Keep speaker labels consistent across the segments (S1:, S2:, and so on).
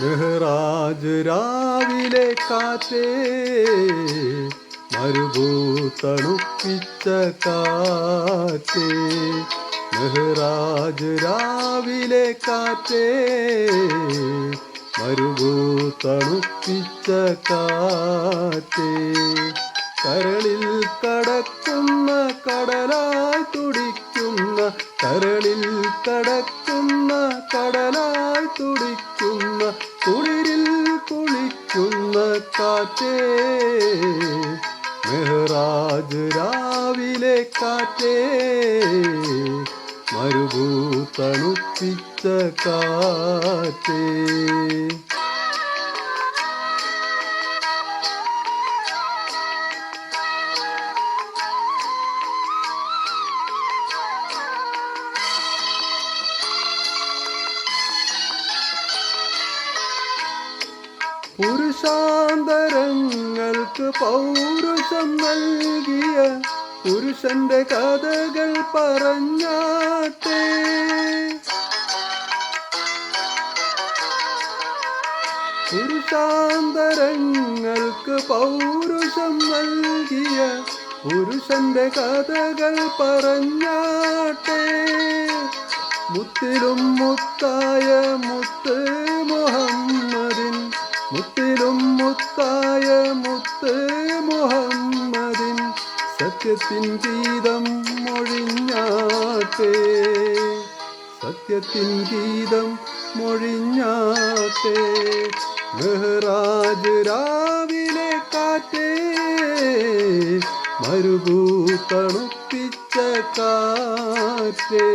S1: മെഹ്റാജ് രാവിലെ കാറ്റേ മരുഭൂത്തണുപ്പിച്ച കാറ്റേ. മെഹ്റാജ് രാവിലെ കാറ്റേ മരുഭൂത്തണുപ്പിച്ച കാറ്റേ. കരളിൽ കടക്കുന്ന കടലായി തുടിക്കുന്ന കരളിൽ കടക്കുന്ന കടലായി തുടിക്കുന്ന കുളിരിൽ കുളിക്കുന്ന കാറ്റേ. മെഹ്റാജ് രാവിലെ കാറ്റേ. മരുഭൂ തണുപ്പിച്ച കാറ്റേ. പുരുഷാന്തരങ്ങൾക്ക് പൗരുഷം നൽകിയ പുരുഷന്റെ കഥകൾ പറഞ്ഞാട്ടെ. പുരുഷാന്തരങ്ങൾക്ക് പൗരുഷം നൽകിയ പുരുഷന്റെ കഥകൾ പറഞ്ഞാട്ടെ. മുത്തിലും മുത്ത് മുഹമ്മദിൻ സത്യത്തിൻ ഗീതം മൊഴിഞ്ഞാട്ടെ. സത്യത്തിൻ ഗീതം മൊഴിഞ്ഞാട്ടെ. മെഹ്റാജ് രാവിലെ കാറ്റേ മരുഭൂ തണുപ്പിച്ച കാറ്റേ.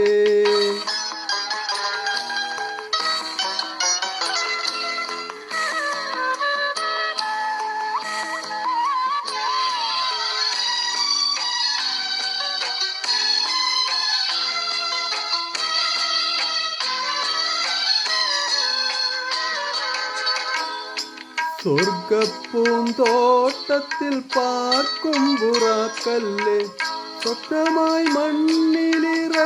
S1: സ്വർഗപ്പൂന്തോട്ടത്തിൽ പാർക്കും പുറാക്കല്ലേ സ്വപ്നമായി മണ്ണിലിറങ്ങിയില്ലേ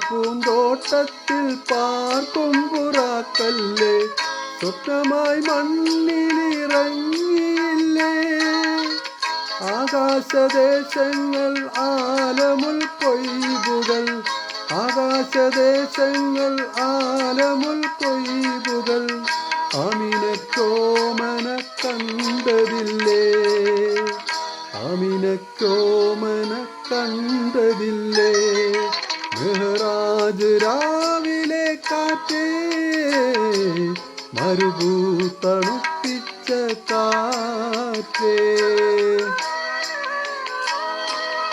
S1: സ്വർഗപ്പൂന്തോട്ടത്തിൽ പാർക്കും പുറാക്കല്ലേ സ്വപ്നമായി മണ്ണിലിറങ്ങിയില്ലേ ആകാശദേശങ്ങൾ ആലമുൽ കൊയ്തുകൾ ആകാശദേശങ്ങൾ ആലമുൽ കൊയ്തുകൾ അമിനക്കോമന കണ്ടതില്ലേ? അമിനക്കോമന കണ്ടതില്ലേ? മെഹറാജ് രാവിലെ കാറ്റേ മരുഭൂ തണുപ്പിച്ച കാറ്റേ.